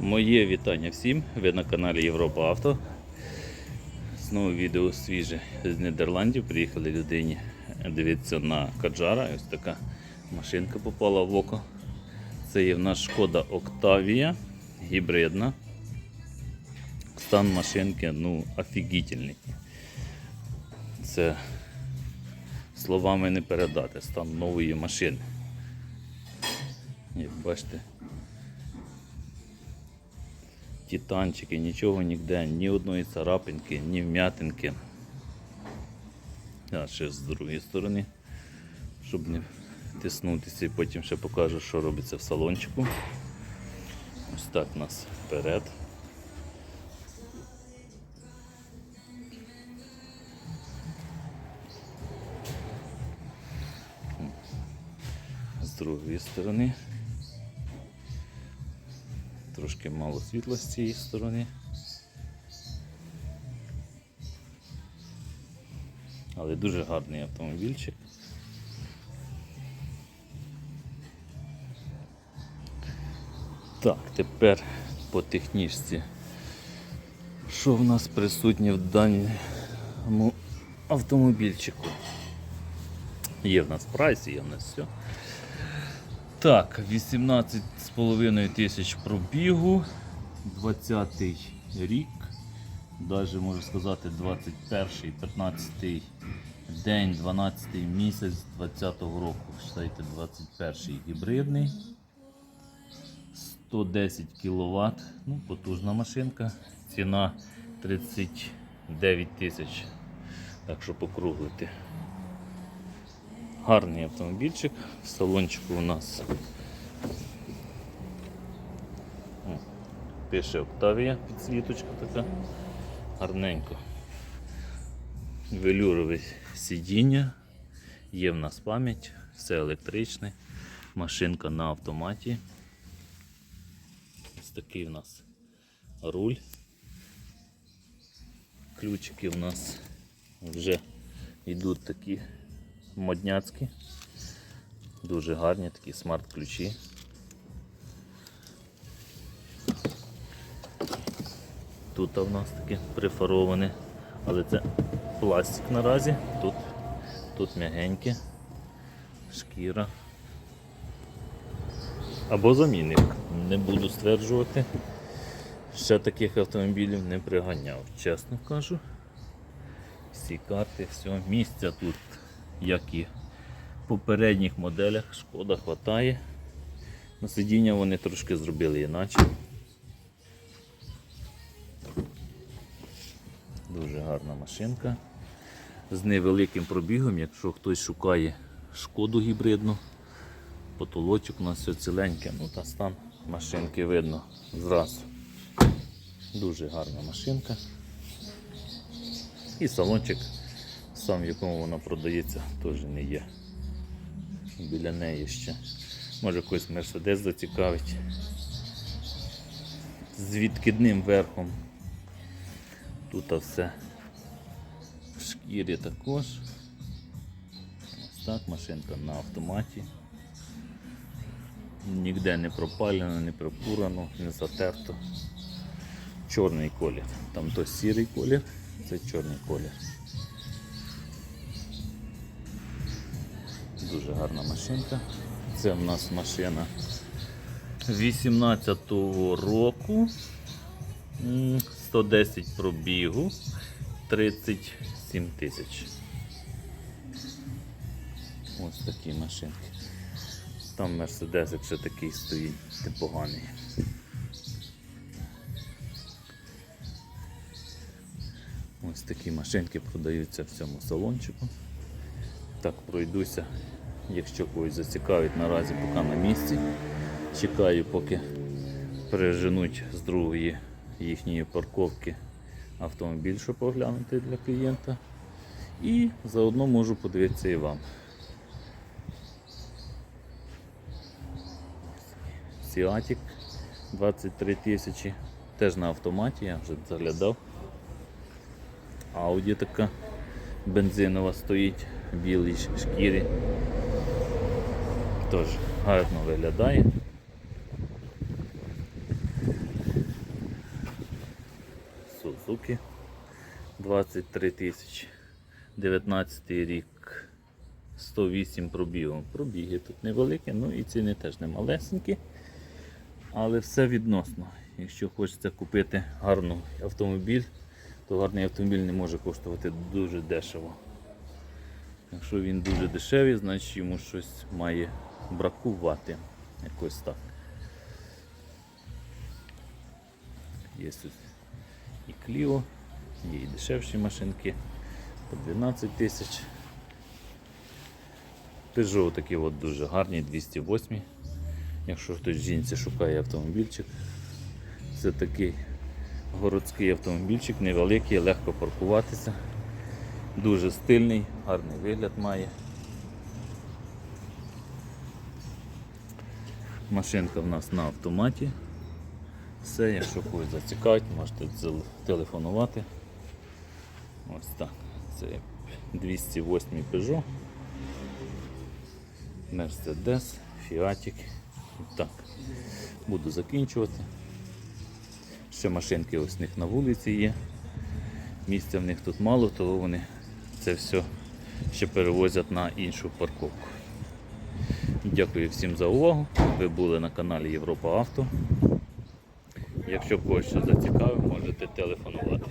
Моє вітання всім. Ви на каналі Європа Авто. Знову відео свіже з Нідерландів. Приїхали людині дивитися на Каджара. Ось така машинка попала в око. Це є в нас шкода Октавія, гібридна. Стан машинки ну, офігітельний. Це словами не передати. Стан нової машини. Як бачите, титанчики, нічого ніде, ні одної царапинки, ні вм'ятинки. А ще з другої сторони, щоб не тиснутися і потім ще покажу, що робиться в салончику. Ось так у нас вперед. З другої сторони. Трошки мало світла з цієї сторони. Але дуже гарний автомобільчик. Так, тепер по технічці. Що в нас присутнє в даному автомобільчику? Є в нас прайс, є в нас все. Так, 18,5 тисяч пробігу, 20 рік, навіть можу сказати 21, 15 день, 12 місяць 20 року. Считайте, 21 гібридний. 110 кВт, ну, потужна машинка, ціна 39 тисяч, так що покруглити. Гарний автомобільчик. В салончику у нас пише Октавія підсвіточка така. Гарненько. Велюрове сидіння. Є в нас пам'ять, все електричне, машинка на автоматі. Ось такий у нас руль. Ключики у нас вже йдуть такі модняцькі. Дуже гарні такі смарт-ключі. Тут у нас таке прифароване, але це пластик наразі, тут, тут м'ягеньке, шкіра. Або замінник. Не буду стверджувати. Ще таких автомобілів не приганяв, чесно кажу. Всі карти, все, місця тут як і в попередніх моделях, шкода хватає. На сидіння вони трошки зробили іначе. Дуже гарна машинка. З невеликим пробігом, якщо хтось шукає шкоду гібридну, потолочок у нас все ціленьке, ну та стан машинки видно зразу. Дуже гарна машинка. І салончик сам, в якому вона продається, теж не є. Біля неї ще. Може когось Мерседес зацікавить. З відкидним верхом. Тут все в шкірі також. Ось так, машинка на автоматі. Ніде не пропалено, не пропурано, не затерто. Чорний колір. Там то сірий колір, це чорний колір. Дуже гарна машинка. Це в нас машина 18-го року. 110 пробігу, 37 тисяч. Ось такі машинки. Там Мерседесик ще такий стоїть непоганий. Ось такі машинки продаються в цьому салончику. Так, пройдуся, якщо когось зацікавить, наразі поки на місці. Чекаю, поки переженуть з другої їхньої парковки автомобіль, щоб оглянути для клієнта. І заодно можу подивитися і вам. Сіатік 23 тисячі, теж на автоматі, я вже заглядав. Ауді така бензинова стоїть в шкірі. Тож гарно виглядає. Suzuki 23 тисячі. 19 рік. 108 пробігів. Пробіги тут невеликі, ну і ціни теж не малесенькі. Але все відносно. Якщо хочеться купити гарний автомобіль, то гарний автомобіль не може коштувати дуже дешево. Якщо він дуже дешевий, значить йому щось має бракувати. Якось так. Є тут і Clio, є і дешевші машинки по 12 тисяч. Peugeot такі от дуже гарні, 208. Якщо хтось жінці шукає автомобільчик, це такий городський автомобільчик, невеликий, легко паркуватися. Дуже стильний, гарний вигляд має. Машинка в нас на автоматі. Все, якщо когось зацікавить, можете телефонувати. Ось так. Це 208 Peugeot. Mercedes, Fiatик. Так, буду закінчувати. Ще машинки ось них на вулиці є. Місця в них тут мало, то вони це все ще перевозять на іншу парковку. Дякую всім за увагу. Ви були на каналі Європа Авто. Якщо когось що зацікавив, можете телефонувати.